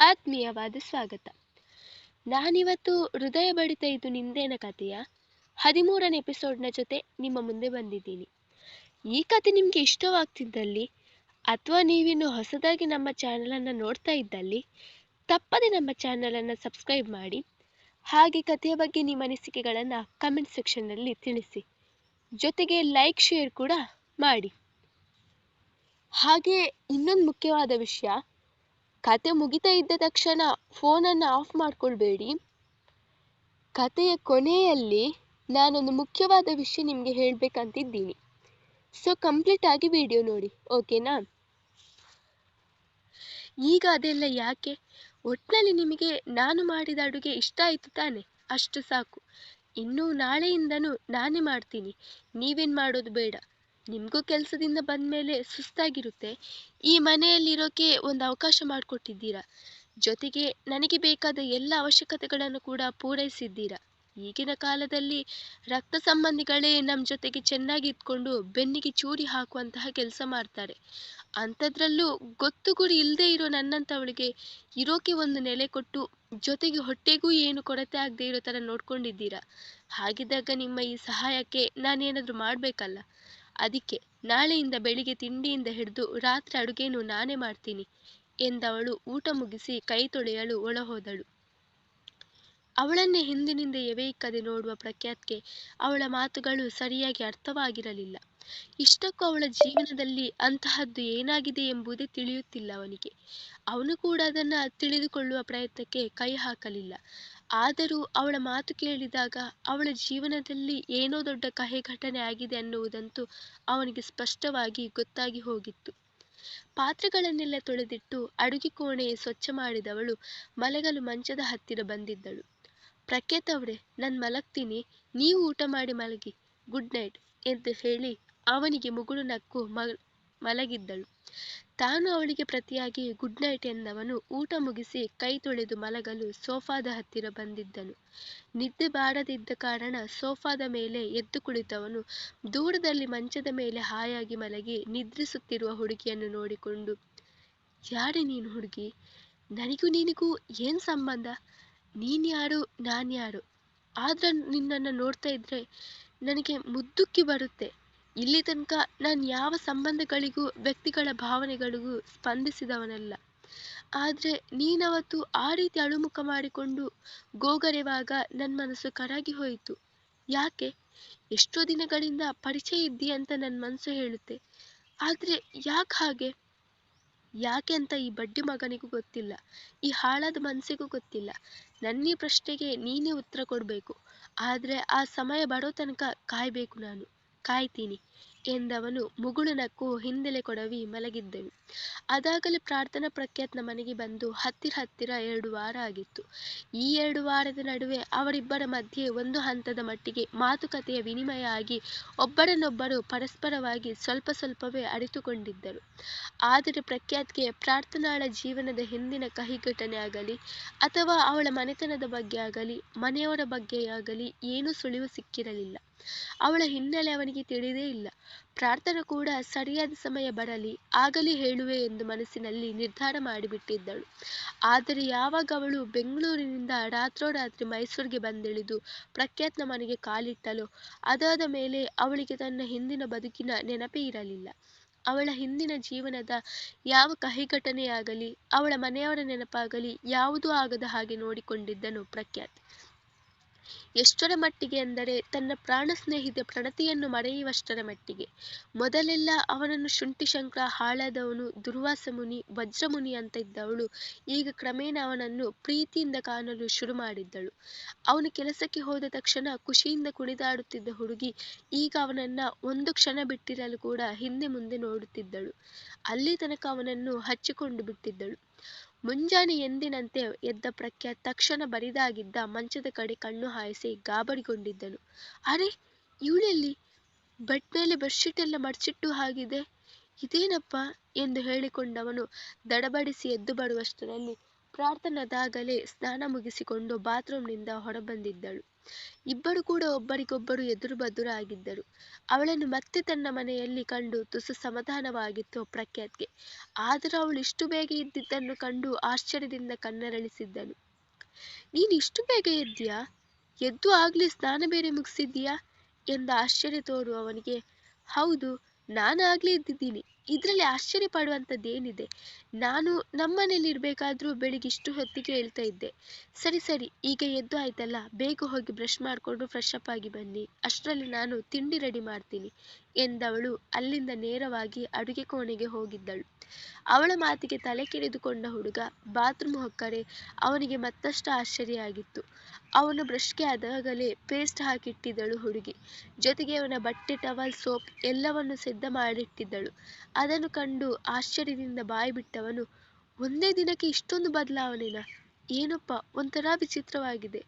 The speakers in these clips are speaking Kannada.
ಆತ್ಮೀಯವಾದ ಸ್ವಾಗತ. ನಾನಿವತ್ತು ಹೃದಯ ಬಡಿತ ಇದು ನಿಂದೇನ ಕಥೆಯ? ಹದಿಮೂರನೇ ಎಪಿಸೋಡ್ನ ಜೊತೆ ನಿಮ್ಮ ಮುಂದೆ ಬಂದಿದ್ದೀನಿ. ಈ ಕತೆ ನಿಮಗೆ ಇಷ್ಟವಾಗ್ತಿದ್ದಲ್ಲಿ, ಅಥವಾ ನೀವಿನ್ನು ಹೊಸದಾಗಿ ನಮ್ಮ ಚಾನಲನ್ನು ನೋಡ್ತಾ ಇದ್ದಲ್ಲಿ, ತಪ್ಪದೆ ನಮ್ಮ ಚಾನಲನ್ನು ಸಬ್ಸ್ಕ್ರೈಬ್ ಮಾಡಿ, ಹಾಗೆ ಕಥೆಯ ಬಗ್ಗೆ ನಿಮ್ಮ ಅನಿಸಿಕೆಗಳನ್ನು ಕಮೆಂಟ್ ಸೆಕ್ಷನ್ನಲ್ಲಿ ತಿಳಿಸಿ. ಜೊತೆಗೆ ಲೈಕ್, ಶೇರ್ ಕೂಡ ಮಾಡಿ. ಹಾಗೆ ಇನ್ನೊಂದು ಮುಖ್ಯವಾದ ವಿಷಯ ಕತೆ ಮುಗಿತಾ ಇದ್ದ ತಕ್ಷಣ ಫೋನನ್ನು ಆಫ್ ಮಾಡ್ಕೊಳ್ಬೇಡಿ. ಕತೆಯ ಕೊನೆಯಲ್ಲಿ ನಾನೊಂದು ಮುಖ್ಯವಾದ ವಿಷಯ ನಿಮಗೆ ಹೇಳಬೇಕಂತಿದ್ದೀನಿ. ಸೊ ಕಂಪ್ಲೀಟ್ ಆಗಿ ವಿಡಿಯೋ ನೋಡಿ ಓಕೆನಾ ಈಗ ಅದೆಲ್ಲ ಯಾಕೆ? ಒಟ್ಟಿನಲ್ಲಿ ನಿಮಗೆ ನಾನು ಮಾಡಿದ ಅಡುಗೆ ಇಷ್ಟ ಆಯಿತು ತಾನೆ? ಅಷ್ಟು ಸಾಕು. ಇನ್ನು ನಾಳೆಯಿಂದನೂ ನಾನೇ ಮಾಡ್ತೀನಿ. ನೀವೇನು ಮಾಡೋದು ಬೇಡ. ನಿಮಗೂ ಕೆಲಸದಿಂದ ಬಂದಮೇಲೆ ಸುಸ್ತಾಗಿರುತ್ತೆ. ಈ ಮನೆಯಲ್ಲಿರೋಕೆ ಒಂದು ಅವಕಾಶ ಮಾಡಿಕೊಟ್ಟಿದ್ದೀರಾ? ಜೊತೆಗೆ ನನಗೆ ಬೇಕಾದ ಎಲ್ಲ ಅವಶ್ಯಕತೆಗಳನ್ನು ಕೂಡ ಪೂರೈಸಿದ್ದೀರಾ? ಈಗಿನ ಕಾಲದಲ್ಲಿ ರಕ್ತ ಸಂಬಂಧಿಗಳೇ ನಮ್ಮ ಜೊತೆಗೆ ಚೆನ್ನಾಗಿ ಇದ್ಕೊಂಡು ಬೆನ್ನಿಗೆ ಚೂರಿ ಹಾಕುವಂತಹ ಕೆಲಸ ಮಾಡ್ತಾರೆ. ಅಂಥದ್ರಲ್ಲೂ ಗೊತ್ತು ಗುರಿ ಇಲ್ಲದೆ ಇರೋ ನನ್ನಂಥವಳಿಗೆ ಇರೋಕೆ ಒಂದು ನೆಲೆ ಕೊಟ್ಟು ಜೊತೆಗೆ ಹೊಟ್ಟೆಗೂ ಏನು ಕೊರತೆ ಆಗದೆ ಇರೋ ಥರ ನೋಡ್ಕೊಂಡಿದ್ದೀರಾ? ಹಾಗಿದ್ದಾಗ ನಿಮ್ಮ ಈ ಸಹಾಯಕ್ಕೆ ನಾನೇನಾದರೂ ಮಾಡಬೇಕಲ್ಲ? ಅದಕ್ಕೆ ನಾಳೆಯಿಂದ ಬೆಳಿಗ್ಗೆ ತಿಂಡಿಯಿಂದ ಹಿಡಿದು ರಾತ್ರಿ ಅಡುಗೆನೂ ನಾನೇ ಮಾಡ್ತೀನಿ ಎಂದವಳು ಊಟ ಮುಗಿಸಿ ಕೈ ತೊಳೆಯಲು ಒಳಹೋದಳು. ಅವಳನ್ನೇ ಹಿಂದಿನಿಂದ ಎವೆಯಿಕ್ಕದೆ ನೋಡುವ ಪ್ರಖ್ಯಾತ್ಗೆ ಅವಳ ಮಾತುಗಳು ಸರಿಯಾಗಿ ಅರ್ಥವಾಗಿರಲಿಲ್ಲ. ಇಷ್ಟಕ್ಕೂ ಅವಳ ಜೀವನದಲ್ಲಿ ಅಂತಹದ್ದು ಏನಾಗಿದೆ ಎಂಬುದೇ ತಿಳಿಯುತ್ತಿಲ್ಲ ಅವನಿಗೆ. ಅವನು ಕೂಡ ಅದನ್ನು ತಿಳಿದುಕೊಳ್ಳುವ ಪ್ರಯತ್ನಕ್ಕೆ ಕೈ ಹಾಕಲಿಲ್ಲ. ಆದರೂ ಅವಳ ಮಾತು ಕೇಳಿದಾಗ ಅವಳ ಜೀವನದಲ್ಲಿ ಏನೋ ದೊಡ್ಡ ಕಹಿ ಘಟನೆ ಆಗಿದೆ ಅನ್ನುವುದಂತೂ ಅವನಿಗೆ ಸ್ಪಷ್ಟವಾಗಿ ಗೊತ್ತಾಗಿ ಹೋಗಿತ್ತು. ಪಾತ್ರೆಗಳನ್ನೆಲ್ಲ ತೊಳೆದಿಟ್ಟು ಅಡುಗೆ ಕೋಣೆ ಸ್ವಚ್ಛ ಮಾಡಿದವಳು ಮಲಗಲು ಮಂಚದ ಹತ್ತಿರ ಬಂದಿದ್ದಳು. ಪ್ರಖ್ಯಾತ್ ಅವರೇ, ನಾನು ಮಲಗ್ತೀನಿ, ನೀವು ಊಟ ಮಾಡಿ ಮಲಗಿ, ಗುಡ್ ನೈಟ್, ಎಂದು ಹೇಳಿ ಅವನಿಗೆ ಮುಗುಳು ನಕ್ಕು ಮಲಗಿದ್ದಳು. ತಾನು ಅವಳಿಗೆ ಪ್ರತಿಯಾಗಿ ಗುಡ್ ನೈಟ್ ಎಂದವನು ಊಟ ಮುಗಿಸಿ ಕೈ ತೊಳೆದು ಮಲಗಲು ಸೋಫಾದ ಹತ್ತಿರ ಬಂದಿದ್ದನು. ನಿದ್ದೆ ಬಾರದಿದ್ದ ಕಾರಣ ಸೋಫಾದ ಮೇಲೆ ಎದ್ದು ಕುಳಿತವನು. ದೂರದಲ್ಲಿ ಮಂಚದ ಮೇಲೆ ಹಾಯಾಗಿ ಮಲಗಿ ನಿದ್ರಿಸುತ್ತಿರುವ ಹುಡುಗಿಯನ್ನು ನೋಡಿಕೊಂಡು, ಯಾರೇ ನೀನು ಹುಡುಗಿ? ನನಗೂ ನಿನಗೂ ಏನ್ ಸಂಬಂಧ? ನೀನು ಯಾರು, ನಾನು ಯಾರು? ಆದ್ರೆ ನಿನ್ನನ್ನು ನೋಡ್ತಾ ಇದ್ರೆ ನನಗೆ ಮುದ್ದುಕ್ಕಿ ಬರುತ್ತೆ. ಇಲ್ಲಿ ತನಕ ನಾನು ಯಾವ ಸಂಬಂಧಗಳಿಗೂ, ವ್ಯಕ್ತಿಗಳ ಭಾವನೆಗಳಿಗೂ ಸ್ಪಂದಿಸಿದವನಲ್ಲ. ಆದರೆ ನೀನವತ್ತು ಆ ರೀತಿ ಅಳುಮುಖ ಮಾಡಿಕೊಂಡು ಗೋಗರೆವಾಗ ನನ್ನ ಮನಸ್ಸು ಕರಗಿ ಹೋಯಿತು. ಯಾಕೆ? ಎಷ್ಟೋ ದಿನಗಳಿಂದ ಪರಿಚಯ ಇದ್ದಿ ಅಂತ ನನ್ನ ಮನಸ್ಸು ಹೇಳುತ್ತೆ. ಆದರೆ ಯಾಕೆ ಹಾಗೆ? ಯಾಕೆ ಅಂತ ಈ ಬಡ್ಡಿ ಮಗನಿಗೂ ಗೊತ್ತಿಲ್ಲ. ಈ ಹಾಳಾದ ಮನಸ್ಸಿಗೂ ಗೊತ್ತಿಲ್ಲ. ನನ್ನ ಪ್ರಶ್ನೆಗೆ ನೀನೇ ಉತ್ತರ ಕೊಡಬೇಕು. ಆದರೆ ಆ ಸಮಯ ಬರೋ ತನಕ ಕಾಯಬೇಕು ನಾನು. ಕಾಯ್ತೀನಿ ಎಂದವನು ಮುಗುಳುನಕ್ಕೂ ಹಿಂದೆಲೆ ಕೊಡವಿ ಮಲಗಿದ್ದೆವು. ಅದಾಗಲೇ ಪ್ರಾರ್ಥನಾ ಪ್ರಖ್ಯಾತ್ನ ಮನೆಗೆ ಬಂದು ಹತ್ತಿರ ಹತ್ತಿರ ಎರಡು ವಾರ ಆಗಿತ್ತು. ಈ ಎರಡು ವಾರದ ನಡುವೆ ಅವರಿಬ್ಬರ ಮಧ್ಯೆ ಒಂದು ಹಂತದ ಮಟ್ಟಿಗೆ ಮಾತುಕತೆಯ ವಿನಿಮಯ ಆಗಿ ಒಬ್ಬರನ್ನೊಬ್ಬರು ಪರಸ್ಪರವಾಗಿ ಸ್ವಲ್ಪ ಸ್ವಲ್ಪವೇ ಅರಿತುಕೊಂಡಿದ್ದರು. ಆದರೆ ಪ್ರಖ್ಯಾತ್ಗೆ ಪ್ರಾರ್ಥನಾಳ ಜೀವನದ ಹಿಂದಿನ ಕಹಿ ಘಟನೆ ಆಗಲಿ ಅಥವಾ ಅವಳ ಮನೆತನದ ಬಗ್ಗೆ ಆಗಲಿ, ಮನೆಯವರ ಬಗ್ಗೆಯಾಗಲಿ ಏನೂ ಸುಳಿವು ಸಿಕ್ಕಿರಲಿಲ್ಲ. ಅವಳ ಹಿನ್ನೆಲೆ ಅವನಿಗೆ ತಿಳಿದೇ ಇಲ್ಲ. ಪ್ರಾರ್ಥನಾ ಕೂಡ ಸರಿಯಾದ ಸಮಯ ಬರಲಿ, ಆಗಲಿ ಹೇಳುವೆ ಎಂದು ಮನಸ್ಸಿನಲ್ಲಿ ನಿರ್ಧಾರ ಮಾಡಿಬಿಟ್ಟಿದ್ದಳು. ಆದರೆ ಯಾವಾಗ ಅವಳು ಬೆಂಗಳೂರಿನಿಂದ ರಾತ್ರೋರಾತ್ರಿ ಮೈಸೂರಿಗೆ ಬಂದಿಳಿದು ಪ್ರಖ್ಯಾತ್ನ ಮನೆಗೆ ಕಾಲಿಟ್ಟಲೋ ಅದಾದ ಮೇಲೆ ಅವಳಿಗೆ ತನ್ನ ಹಿಂದಿನ ಬದುಕಿನ ನೆನಪೇ ಇರಲಿಲ್ಲ. ಅವಳ ಹಿಂದಿನ ಜೀವನದ ಯಾವ ಕಹಿ ಘಟನೆಯಾಗಲಿ ಅವಳ ಮನೆಯವರ ನೆನಪಾಗಲಿ, ಯಾವುದೂ ಆಗದ ಹಾಗೆ ನೋಡಿಕೊಂಡಿದ್ದನು ಪ್ರಖ್ಯಾತ್. ಎಷ್ಟರ ಮಟ್ಟಿಗೆ ಅಂದರೆ ತನ್ನ ಪ್ರಾಣ ಸ್ನೇಹಿತ ಪ್ರಣತಿಯನ್ನು ಮರೆಯುವಷ್ಟರ ಮಟ್ಟಿಗೆ. ಮೊದಲೆಲ್ಲ ಅವನನ್ನು ಶುಂಠಿ ಶಂಕರ ಹಾಳಾದವನು, ದುರ್ವಾಸ ಮುನಿ ವಜ್ರಮುನಿ ಅಂತ ಇದ್ದವಳು. ಈಗ ಕ್ರಮೇಣ ಅವನನ್ನು ಪ್ರೀತಿಯಿಂದ ಕಾಣಲು ಶುರು ಮಾಡಿದ್ದಳು. ಅವನು ಕೆಲಸಕ್ಕೆ ಹೋದ ತಕ್ಷಣ ಖುಷಿಯಿಂದ ಕುಣಿದಾಡುತ್ತಿದ್ದ ಹುಡುಗಿ ಈಗ ಅವನನ್ನ ಒಂದು ಕ್ಷಣ ಬಿಟ್ಟಿರಲು ಕೂಡ ಹಿಂದೆ ಮುಂದೆ ನೋಡುತ್ತಿದ್ದಳು. ಅಲ್ಲಿ ತನಕ ಅವನನ್ನು ಹಚ್ಚಿಕೊಂಡು ಬಿಟ್ಟಿದ್ದಳು. ಮುಂಜಾನೆ ಎಂದಿನಂತೆ ಎದ್ದ ಪ್ರಖ್ಯಾತ್ ತಕ್ಷಣ ಬರಿದಾಗಿದ್ದ ಮಂಚದ ಕಡೆ ಕಣ್ಣು ಹಾಯಿಸಿ ಗಾಬರಿಗೊಂಡಿದ್ದನು. ಅರೆ, ಇವಳೆಲ್ಲಿ? ಬೆಡ್ ಮೇಲೆ ಬೆಡ್ಶೀಟೆಲ್ಲ ಮಡಚಿಟ್ಟು ಹಾಗಿದೆ. ಇದೇನಪ್ಪ? ಎಂದು ಹೇಳಿಕೊಂಡವನು ದಡಬಡಿಸಿ ಎದ್ದು ಬರುವಷ್ಟರಲ್ಲಿ ಪ್ರಾರ್ಥನದಾಗಲೇ ಸ್ನಾನ ಮುಗಿಸಿಕೊಂಡು ಬಾತ್ರೂಮ್ನಿಂದ ಹೊರಬಂದಿದ್ದಳು. ಇಬ್ಬರು ಕೂಡ ಒಬ್ಬರಿಗೊಬ್ಬರು ಎದುರು ಬದುರು ಆಗಿದ್ದರು ಅವಳನ್ನು ಮತ್ತೆ ತನ್ನ ಮನೆಯಲ್ಲಿ ಕಂಡು ತುಸು ಸಮಾಧಾನವಾಗಿತ್ತು ಪ್ರಖ್ಯಾತ್ಗೆ. ಆದರೂ ಅವಳು ಇಷ್ಟು ಬೇಗ ಇದ್ದಿದ್ದನ್ನು ಕಂಡು ಆಶ್ಚರ್ಯದಿಂದ ಕಣ್ಣರಳಿಸಿದ್ದನು ನೀನು ಇಷ್ಟು ಬೇಗ ಎದ್ದಿಯಾ? ಎದ್ದು ಆಗ್ಲೇ ಸ್ನಾನ ಬೇರೆ ಮುಗಿಸಿದ್ದೀಯಾ? ಎಂದ ಆಶ್ಚರ್ಯ ತೋರು ಅವನಿಗೆ. ಹೌದು, ನಾನು ಆಗ್ಲೇ ಇದ್ದಿದ್ದೀನಿ ಇದರಲ್ಲಿ ಆಶ್ಚರ್ಯ ಪಡುವಂಥದ್ದೇನಿದೆ ನಾನು ನಮ್ಮನೇಲಿ ಇರಬೇಕಾದ್ರೂ ಬೆಳಿಗ್ಗೆ ಇಷ್ಟು ಹೊತ್ತಿಗೆ ಹೇಳ್ತಾ ಇದ್ದೆ, ಸರಿ ಸರಿ, ಈಗ ಎದ್ದು ಆಯ್ತಲ್ಲ, ಬೇಗ ಹೋಗಿ ಬ್ರಷ್ ಮಾಡಿಕೊಂಡು ಫ್ರೆಶ್ ಅಪ್ ಆಗಿ ಬನ್ನಿ. ಅಷ್ಟರಲ್ಲಿ ನಾನು ತಿಂಡಿ ರೆಡಿ ಮಾಡ್ತೀನಿ, ಎಂದವಳು ಅಲ್ಲಿಂದ ನೇರವಾಗಿ ಅಡುಗೆ ಕೋಣೆಗೆ ಹೋಗಿದ್ದಳು. ಅವಳ ಮಾತಿಗೆ ತಲೆ ಕೆರೆದುಕೊಂಡ ಹುಡುಗ ಬಾತ್ರೂಮ್ ಹೊಕ್ಕರೆ, ಅವನಿಗೆ ಮತ್ತಷ್ಟು ಆಶ್ಚರ್ಯ ಆಗಿತ್ತು. ಅವನು ಬ್ರಷ್ಗೆ ಅದಾಗಲೇ ಪೇಸ್ಟ್ ಹಾಕಿಟ್ಟಿದ್ದಳು ಹುಡುಗಿ. ಜೊತೆಗೆ ಅವನ ಬಟ್ಟೆ, ಟವಲ್, ಸೋಪ್ ಎಲ್ಲವನ್ನು ಸಿದ್ಧ ಮಾಡಿಟ್ಟಿದ್ದಳು. ಅದನ್ನು ಕಂಡು ಆಶ್ಚರ್ಯದಿಂದ ಬಾಯಿ ಬಿಟ್ಟವನು, ಒಂದೇ ದಿನಕ್ಕೆ ಇಷ್ಟೊಂದು ಬದಲಾವಣೆನಾ? ಏನಪ್ಪ, ಒಂಥರ ವಿಚಿತ್ರವಾಗಿದೆ.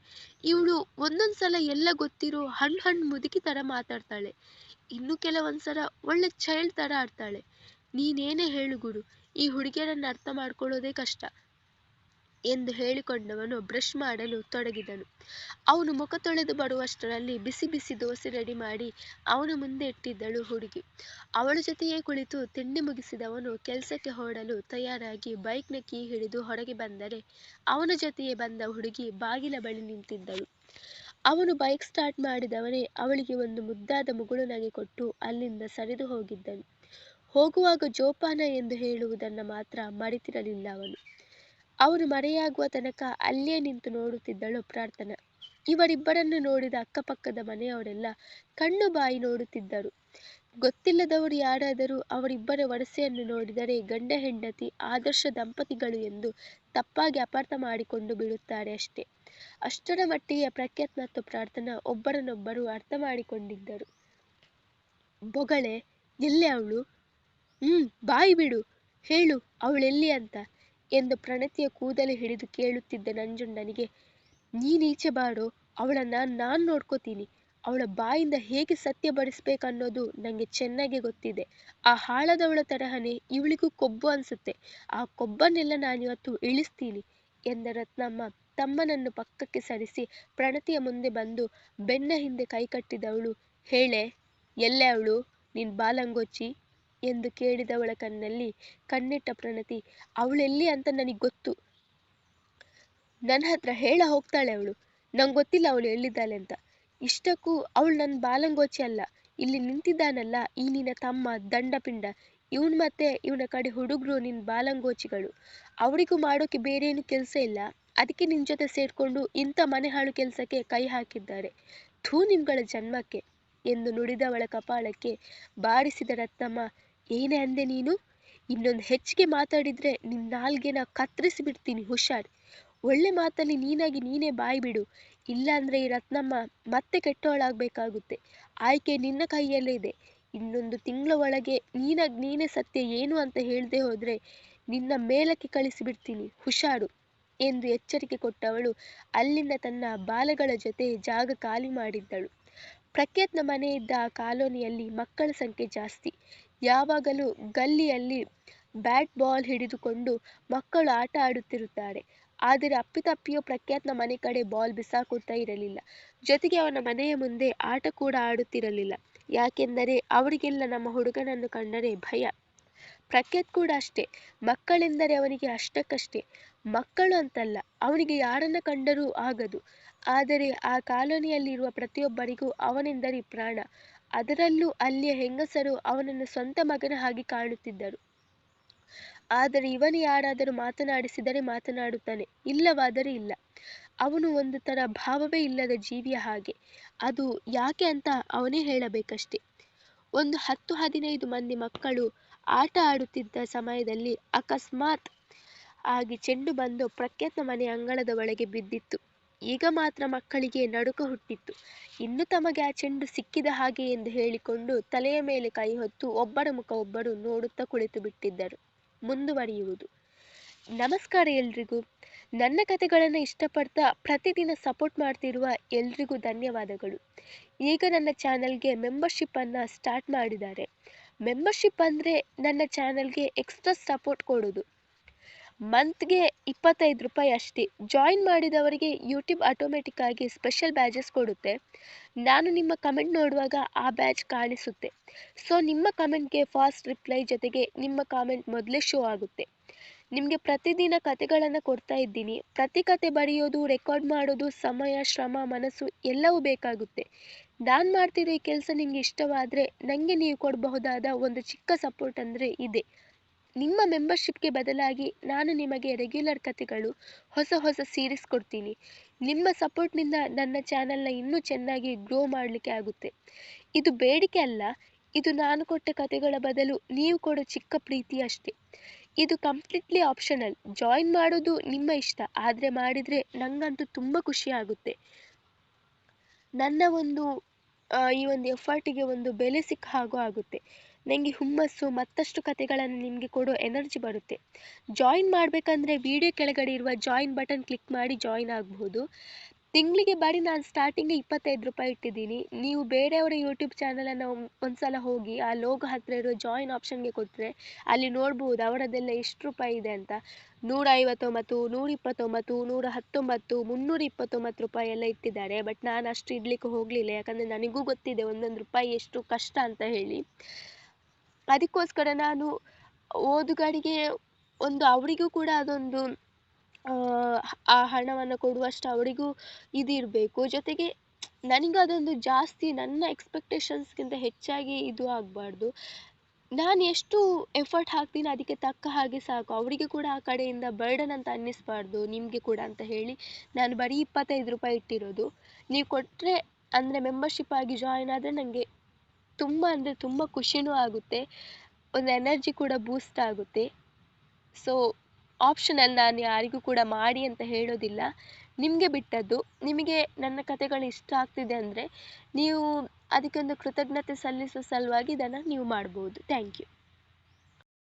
ಇವಳು ಒಂದೊಂದ್ಸಲ ಎಲ್ಲ ಗೊತ್ತಿರೋ ಹಣ್ಣು ಹಣ್ಣು ಮುದುಕಿ ತರ ಮಾತಾಡ್ತಾಳೆ. ಇನ್ನು ಕೆಲವೊಂದ್ಸಲ ಒಳ್ಳೆ ಚೈಲ್ಡ್ ತರ ಆಡ್ತಾಳೆ. ನೀನೇನೇ ಹೇಳು ಗುರು, ಈ ಹುಡುಗಿಯರನ್ನ ಅರ್ಥ ಮಾಡ್ಕೊಳ್ಳೋದೇ ಕಷ್ಟ. ಎಂದು ಹೇಳಿಕೊಂಡವನು ಬ್ರಷ್ ಮಾಡಲು ತೊಡಗಿದನು. ಅವನು ಮುಖ ತೊಳೆದು ಬರುವಷ್ಟರಲ್ಲಿ ಬಿಸಿ ಬಿಸಿ ದೋಸೆ ರೆಡಿ ಮಾಡಿ ಅವನ ಮುಂದೆ ಇಟ್ಟಿದ್ದಳು ಹುಡುಗಿ. ಅವಳ ಜೊತೆಯೇ ಕುಳಿತು ತಿಂಡಿ ಮುಗಿಸಿದವನು ಕೆಲಸಕ್ಕೆ ಹೊರಡಲು ತಯಾರಾಗಿ ಬೈಕ್ನ ಕೀ ಹಿಡಿದು ಹೊರಗೆ ಬಂದರೆ ಅವನ ಜೊತೆಯೇ ಬಂದ ಹುಡುಗಿ ಬಾಗಿಲ ಬಳಿ ನಿಂತಿದ್ದಳು. ಅವನು ಬೈಕ್ ಸ್ಟಾರ್ಟ್ ಮಾಡಿದವನೇ ಅವಳಿಗೆ ಒಂದು ಮುದ್ದಾದ ಮುಗುಳು ನಗೆ ಕೊಟ್ಟು ಅಲ್ಲಿಂದ ಸರಿದು ಹೋಗಿದ್ದನು. ಹೋಗುವಾಗ ಜೋಪಾನ ಎಂದು ಹೇಳುವುದನ್ನ ಮಾತ್ರ ಮರೆತಿರಲಿಲ್ಲ ಅವನು. ಅವನು ಮರೆಯಾಗುವ ತನಕ ಅಲ್ಲೇ ನಿಂತು ನೋಡುತ್ತಿದ್ದಳು ಪ್ರಾರ್ಥನಾ. ಇವರಿಬ್ಬರನ್ನು ನೋಡಿದ ಅಕ್ಕಪಕ್ಕದ ಮನೆಯವರೆಲ್ಲ ಕಣ್ಣು ಬಾಯಿ ನೋಡುತ್ತಿದ್ದರು. ಗೊತ್ತಿಲ್ಲದವರು ಯಾರಾದರೂ ಅವರಿಬ್ಬರ ವರಸೆಯನ್ನು ನೋಡಿದರೆ ಗಂಡ ಹೆಂಡತಿ, ಆದರ್ಶ ದಂಪತಿಗಳು ಎಂದು ತಪ್ಪಾಗಿ ಅಪಾರ್ಥ ಮಾಡಿಕೊಂಡು ಬಿಡುತ್ತಾರೆ ಅಷ್ಟೇ. ಅಷ್ಟರ ಮಟ್ಟಿಗೆ ಪ್ರಖ್ಯಾತ್ ಮತ್ತು ಪ್ರಾರ್ಥನಾ ಒಬ್ಬರನ್ನೊಬ್ಬರು ಅರ್ಥ ಮಾಡಿಕೊಂಡಿದ್ದರು. ಬೊಗಳೆ, ಎಲ್ಲೆ ಅವಳು? ಹ್ಮ್, ಬಾಯಿ ಬಿಡು, ಹೇಳು, ಅವಳೆಲ್ಲಿ? ಅಂತ ಎಂದು ಪ್ರಣತಿಯ ಕೂದಲು ಹಿಡಿದು ಕೇಳುತ್ತಿದ್ದ ನಂಜುಂಡನಿಗೆ ನೀನೀಚೆ ಬಾರೋ ಅವಳನ್ನ ನಾನು ನೋಡ್ಕೋತೀನಿ. ಅವಳ ಬಾಯಿಂದ ಹೇಗೆ ಸತ್ಯ ಬಡಿಸ್ಬೇಕನ್ನೋದು ನನಗೆ ಚೆನ್ನಾಗಿ ಗೊತ್ತಿದೆ. ಆ ಹಾಳದವಳ ತರಹನೇ ಇವಳಿಗೂ ಕೊಬ್ಬು ಅನ್ಸುತ್ತೆ. ಆ ಕೊಬ್ಬನ್ನೆಲ್ಲ ನಾನಿವತ್ತು ಇಳಿಸ್ತೀನಿ ಎಂದ ರತ್ನಮ್ಮ ತಮ್ಮನನ್ನು ಪಕ್ಕಕ್ಕೆ ಸರಿಸಿ ಪ್ರಣತಿಯ ಮುಂದೆ ಬಂದು ಬೆನ್ನ ಹಿಂದೆ ಕೈ ಕಟ್ಟಿದವಳು, ಹೇಳೆ, ಎಲ್ಲೆ ಅವಳು? ನಿನ್ನ ಬಾಲಂಗೊಚ್ಚಿ ಎಂದು ಕೇಳಿದವಳ ಕಣ್ಣಲ್ಲಿ ಕಣ್ಣಿಟ್ಟ ಪ್ರಣತಿ, ಅವಳೆಲ್ಲಿ ಅಂತ ನನಗೆ ಗೊತ್ತು. ನನ್ನ ಹತ್ರ ಹೇಳ ಹೋಗ್ತಾಳೆ ಅವಳು. ನಂಗೆ ಗೊತ್ತಿಲ್ಲ ಅವಳು ಎಲ್ಲಿದ್ದಾಳೆ ಅಂತ. ಇಷ್ಟಕ್ಕೂ ಅವಳು ನನ್ನ ಬಾಲಂಗೋಚಿ ಅಲ್ಲ. ಇಲ್ಲಿ ನಿಂತಿದ್ದಾನಲ್ಲ ಈ ನಿನ್ನ ತಮ್ಮ ದಂಡಪಿಂಡ. ಇವನ್ ಮತ್ತೆ ಇವನ ಕಡೆ ಹುಡುಗರು ನಿನ್ ಬಾಲಂಗೋಚಿಗಳು. ಅವರಿಗೂ ಮಾಡೋಕೆ ಬೇರೇನು ಕೆಲಸ ಇಲ್ಲ. ಅದಕ್ಕೆ ನಿನ್ ಜೊತೆ ಸೇರ್ಕೊಂಡು ಇಂಥ ಮನೆ ಹಾಳು ಕೆಲಸಕ್ಕೆ ಕೈ ಹಾಕಿದ್ದಾರೆ. ಥೂ ನಿಮ್ಗಳ ಜನ್ಮಕ್ಕೆ ಎಂದು ನುಡಿದವಳ ಕಪಾಳಕ್ಕೆ ಬಾರಿಸಿದ ರತ್ನಮ್ಮ ಏನೇ ಅಂದೆ ನೀನು? ಇನ್ನೊಂದು ಹೆಚ್ಚಿಗೆ ಮಾತಾಡಿದ್ರೆ ನಿನ್ನ ನಾಲ್ಗೆನ ಕತ್ತರಿಸಿ ಬಿಡ್ತೀನಿ ಹುಷಾರ್. ಒಳ್ಳೆ ಮಾತಲ್ಲಿ ನೀನಾಗಿ ನೀನೇ ಬಾಯಿ ಬಿಡು ಇಲ್ಲಾಂದ್ರೆ ಈ ರತ್ನಮ್ಮ ಮತ್ತೆ ಕೆಟ್ಟವಳಾಗಬೇಕಾಗುತ್ತೆ ಆಯ್ಕೆ ನಿನ್ನ ಕೈಯಲ್ಲೇ ಇದೆ. ಇನ್ನೊಂದು ತಿಂಗಳ ಒಳಗೆ ನೀನಾಗಿ ನೀನೇ ಸತ್ಯ ಏನು ಅಂತ ಹೇಳದೆ ಹೋದ್ರೆ ನಿನ್ನ ಮೇಲಕ್ಕೆ ಕಳಿಸಿಬಿಡ್ತೀನಿ, ಹುಷಾರು ಎಂದು ಎಚ್ಚರಿಕೆ ಕೊಟ್ಟವಳು. ಅಲ್ಲಿಂದ ತನ್ನ ಬಾಲಗಳ ಜೊತೆ ಜಾಗ ಖಾಲಿ ಮಾಡಿದ್ದಳು. ಪ್ರಖ್ಯಾತ್ನ ಇದ್ದ ಆ ಕಾಲೋನಿಯಲ್ಲಿ ಮಕ್ಕಳ ಸಂಖ್ಯೆ ಜಾಸ್ತಿ. ಯಾವಾಗಲೂ ಗಲ್ಲಿಯಲ್ಲಿ ಬ್ಯಾಟ್ ಬಾಲ್ ಹಿಡಿದುಕೊಂಡು ಮಕ್ಕಳು ಆಟ ಆಡುತ್ತಿರುತ್ತಾರೆ. ಆದರೆ ಅಪ್ಪಿತಪ್ಪಿಯೋ ಪ್ರಖ್ಯಾತ್ನ ಮನೆ ಕಡೆ ಬಾಲ್ ಬಿಸಾಕುತ್ತಾ ಇರಲಿಲ್ಲ. ಜೊತೆಗೆ ಅವನ ಮನೆಯ ಮುಂದೆ ಆಟ ಕೂಡ ಆಡುತ್ತಿರಲಿಲ್ಲ. ಯಾಕೆಂದರೆ ಅವರಿಗೆಲ್ಲ ನಮ್ಮ ಹುಡುಗನನ್ನು ಕಂಡರೆ ಭಯ. ಪ್ರಖ್ಯಾತ್ ಕೂಡ ಅಷ್ಟೇ. ಮಕ್ಕಳೆಂದರೆ ಅವನಿಗೆ ಅಷ್ಟಕ್ಕಷ್ಟೇ. ಮಕ್ಕಳು ಅಂತಲ್ಲ, ಅವನಿಗೆ ಯಾರನ್ನ ಕಂಡರೂ ಆಗದು. ಆದರೆ ಆ ಕಾಲೋನಿಯಲ್ಲಿರುವ ಪ್ರತಿಯೊಬ್ಬರಿಗೂ ಅವನೆಂದರೆ ಪ್ರಾಣ. ಅದರಲ್ಲೂ ಅಲ್ಲಿಯ ಹೆಂಗಸರು ಅವನನ್ನು ಸ್ವಂತ ಮಗನ ಹಾಗೆ ಕಾಣುತ್ತಿದ್ದರು. ಆದರೆ ಇವನು ಯಾರಾದರೂ ಮಾತನಾಡಿಸಿದರೆ ಮಾತನಾಡುತ್ತಾನೆ, ಇಲ್ಲವಾದರೆ ಇಲ್ಲ. ಅವನು ಒಂದು ತರ ಭಾವವೇ ಇಲ್ಲದ ಜೀವಿಯ ಹಾಗೆ. ಅದು ಯಾಕೆ ಅಂತ ಅವನೇ ಹೇಳಬೇಕಷ್ಟೆ. ಒಂದು ಹತ್ತು ಹದಿನೈದು ಮಂದಿ ಮಕ್ಕಳು ಆಟ ಆಡುತ್ತಿದ್ದ ಸಮಯದಲ್ಲಿ ಅಕಸ್ಮಾತ್ ಆಗಿ ಚೆಂಡು ಬಂದು ಪ್ರಖ್ಯಾತ ಮನೆ ಅಂಗಳದ ಒಳಗೆ ಬಿದ್ದಿತ್ತು. ಈಗ ಮಾತ್ರ ಮಕ್ಕಳಿಗೆ ನಡುಕ ಹುಟ್ಟಿತ್ತು. ಇನ್ನು ತಮಗೆ ಆ ಚೆಂಡು ಸಿಕ್ಕಿದ ಹಾಗೆ ಎಂದು ಹೇಳಿಕೊಂಡು ತಲೆಯ ಮೇಲೆ ಕೈ ಹೊತ್ತು ಒಬ್ಬರ ಮುಖ ಒಬ್ಬರು ನೋಡುತ್ತಾ ಕುಳಿತು ಬಿಟ್ಟಿದ್ದರು. ಮುಂದುವರಿಯುವುದು. ನಮಸ್ಕಾರ ಎಲ್ರಿಗೂ. ನನ್ನ ಕಥೆಗಳನ್ನು ಇಷ್ಟಪಡ್ತಾ ಪ್ರತಿದಿನ ಸಪೋರ್ಟ್ ಮಾಡ್ತಿರುವ ಎಲ್ರಿಗೂ ಧನ್ಯವಾದಗಳು. ಈಗ ನನ್ನ ಚಾನಲ್ಗೆ ಮೆಂಬರ್ಶಿಪ್ಪನ್ನು ಸ್ಟಾರ್ಟ್ ಮಾಡಿದ್ದಾರೆ. ಮೆಂಬರ್ಶಿಪ್ ಅಂದರೆ ನನ್ನ ಚಾನಲ್ಗೆ ಎಕ್ಸ್ಟ್ರಾ ಸಪೋರ್ಟ್ ಕೊಡೋದು. ಮಂತ್ಗೆ ಇಪ್ಪತ್ತೈದು ರೂಪಾಯಿ ಅಷ್ಟೇ. ಜಾಯಿನ್ ಮಾಡಿದವರಿಗೆ ಯೂಟ್ಯೂಬ್ ಆಟೋಮೆಟಿಕ್ ಆಗಿ ಸ್ಪೆಷಲ್ ಬ್ಯಾಜಸ್ ಕೊಡುತ್ತೆ. ನಾನು ನಿಮ್ಮ ಕಮೆಂಟ್ ನೋಡುವಾಗ ಆ ಬ್ಯಾಜ್ ಕಾಣಿಸುತ್ತೆ. ಸೊ, ನಿಮ್ಮ ಕಮೆಂಟ್ಗೆ ಫಾಸ್ಟ್ ರಿಪ್ಲೈ ಜೊತೆಗೆ ನಿಮ್ಮ ಕಾಮೆಂಟ್ ಮೊದಲೇ ಶೋ ಆಗುತ್ತೆ. ನಿಮಗೆ ಪ್ರತಿದಿನ ಕತೆಗಳನ್ನು ಕೊಡ್ತಾ ಇದ್ದೀನಿ. ಪ್ರತಿ ಕತೆ ಬರೆಯೋದು, ರೆಕಾರ್ಡ್ ಮಾಡೋದು, ಸಮಯ, ಶ್ರಮ, ಮನಸ್ಸು ಎಲ್ಲವೂ ಬೇಕಾಗುತ್ತೆ. ನಾನು ಮಾಡ್ತಿರೋ ಈ ಕೆಲಸ ನಿಮಗೆ ಇಷ್ಟವಾದರೆ ನನಗೆ ನೀವು ಕೊಡಬಹುದಾದ ಒಂದು ಚಿಕ್ಕ ಸಪೋರ್ಟ್ ಅಂದರೆ ಇದೆ. ನಿಮ್ಮ ಮೆಂಬರ್ಶಿಪ್ಗೆ ಬದಲಾಗಿ ನಾನು ನಿಮಗೆ ರೆಗ್ಯುಲರ್ ಕತೆಗಳು, ಹೊಸ ಹೊಸ ಸೀರೀಸ್ ಕೊಡ್ತೀನಿ. ನಿಮ್ಮ ಸಪೋರ್ಟ್ನಿಂದ ನನ್ನ ಚಾನಲ್ನ ಇನ್ನೂ ಚೆನ್ನಾಗಿ ಗ್ರೋ ಮಾಡಲಿಕ್ಕೆ ಆಗುತ್ತೆ. ಇದು ಬೇಡಿಕೆ ಅಲ್ಲ, ಇದು ನಾನು ಕೊಟ್ಟ ಕತೆಗಳ ಬದಲು ನೀವು ಕೊಡೋ ಚಿಕ್ಕ ಪ್ರೀತಿ ಅಷ್ಟೇ. ಇದು ಕಂಪ್ಲೀಟ್ಲಿ ಆಪ್ಷನಲ್ ಜಾಯಿನ್ ಮಾಡೋದು ನಿಮ್ಮ ಇಷ್ಟ, ಆದರೆ ಮಾಡಿದರೆ ನನಗಂತೂ ತುಂಬ ಖುಷಿ ಆಗುತ್ತೆ. ನನ್ನ ಒಂದು ಈ ಒಂದು ಎಫರ್ಟಿಗೆ ಒಂದು ಬೆಲೆ ಸಿಕ್ಕ ಹಾಗೂ ಆಗುತ್ತೆ. ನನಗೆ ಹುಮ್ಮಸ್ಸು, ಮತ್ತಷ್ಟು ಕತೆಗಳನ್ನು ನಿಮಗೆ ಕೊಡೋ ಎನರ್ಜಿ ಬರುತ್ತೆ. ಜಾಯಿನ್ ಮಾಡಬೇಕಂದ್ರೆ ವಿಡಿಯೋ ಕೆಳಗಡೆ ಇರುವ ಜಾಯಿನ್ ಬಟನ್ ಕ್ಲಿಕ್ ಮಾಡಿ ಜಾಯಿನ್ ಆಗಬಹುದು ತಿಂಗಳಿಗೆ ಬಾರಿ ನಾನು ಸ್ಟಾರ್ಟಿಂಗ್ ಇಪ್ಪತ್ತೈದು ರೂಪಾಯಿ ಇಟ್ಟಿದ್ದೀನಿ. ನೀವು ಬೇರೆಯವರ ಯೂಟ್ಯೂಬ್ ಚಾನಲನ್ನು ಒಂದ್ಸಲ ಹೋಗಿ, ಆ ಲೋಗೋ ಹತ್ತಿರ ಇರೋ ಜಾಯಿನ್ ಆಪ್ಷನ್ಗೆ ಕೊಟ್ಟರೆ ಅಲ್ಲಿ ನೋಡ್ಬೋದು ಅವರದೆಲ್ಲ ಎಷ್ಟು ರೂಪಾಯಿ ಇದೆ ಅಂತ. ನೂರ ಐವತ್ತೊಂಬತ್ತು ನೂರ ಇಪ್ಪತ್ತೊಂಬತ್ತು ನೂರ ಹತ್ತೊಂಬತ್ತು ಮುನ್ನೂರ ಇಪ್ಪತ್ತೊಂಬತ್ತು ರೂಪಾಯಿ ಎಲ್ಲ ಇಟ್ಟಿದ್ದಾರೆ. ಬಟ್ ನಾನು ಅಷ್ಟು ಇಡ್ಲಿಕ್ಕೆ ಹೋಗಲಿಲ್ಲ. ಯಾಕಂದರೆ ನನಗೂ ಗೊತ್ತಿದೆ ಒಂದೊಂದು ರೂಪಾಯಿ ಎಷ್ಟು ಕಷ್ಟ ಅಂತ ಹೇಳಿ. ಅದಕ್ಕೋಸ್ಕರ ನಾನು ಓದುಗರಿಗೆ ಒಂದು ಅವರಿಗೂ ಕೂಡ ಅದೊಂದು, ಆ ಹಣವನ್ನು ಕೊಡುವಷ್ಟು ಅವರಿಗೂ ಇದಿರಬೇಕು ಜೊತೆಗೆ ನನಗೆ ಅದೊಂದು ಜಾಸ್ತಿ ನನ್ನ ಎಕ್ಸ್ಪೆಕ್ಟೇಷನ್ಸ್ಗಿಂತ ಹೆಚ್ಚಾಗಿ ಇದು ಆಗಬಾರ್ದು. ನಾನು ಎಷ್ಟು ಎಫರ್ಟ್ ಹಾಕ್ತೀನಿ ಅದಕ್ಕೆ ತಕ್ಕ ಹಾಗೆ ಸಾಕು. ಅವರಿಗೆ ಕೂಡ ಆ ಕಡೆಯಿಂದ ಬರ್ಡನ್ ಅಂತ ಅನ್ನಿಸ್ಬಾರ್ದು, ನಿಮಗೆ ಕೂಡ ಅಂತ ಹೇಳಿ ನಾನು ಬರೀ ಇಪ್ಪತ್ತೈದು ರೂಪಾಯಿ ಇಟ್ಟಿರೋದು. ನೀವು ಕೊಟ್ಟರೆ ಅಂದರೆ ಮೆಂಬರ್ಶಿಪ್ ಆಗಿ ಜಾಯಿನ್ ಆದರೆ ನನಗೆ ತುಂಬ ಅಂದರೆ ತುಂಬ ಖುಷಿನೂ ಆಗುತ್ತೆ. ಒಂದು ಎನರ್ಜಿ ಕೂಡ ಬೂಸ್ಟ್ ಆಗುತ್ತೆ. ಸೊ ಆಪ್ಷನಲ್ ನಾನು ಯಾರಿಗೂ ಕೂಡ ಮಾಡಿ ಅಂತ ಹೇಳೋದಿಲ್ಲ. ನಿಮಗೆ ಬಿಟ್ಟದ್ದು, ನಿಮಗೆ ನನ್ನ ಕತೆಗಳು ಇಷ್ಟ ಆಗ್ತಿದೆ ಅಂದರೆ ನೀವು ಅದಕ್ಕೊಂದು ಕೃತಜ್ಞತೆ ಸಲ್ಲಿಸೋ ಸಲುವಾಗಿ ಇದನ್ನು ನೀವು ಮಾಡ್ಬೋದು. Thank you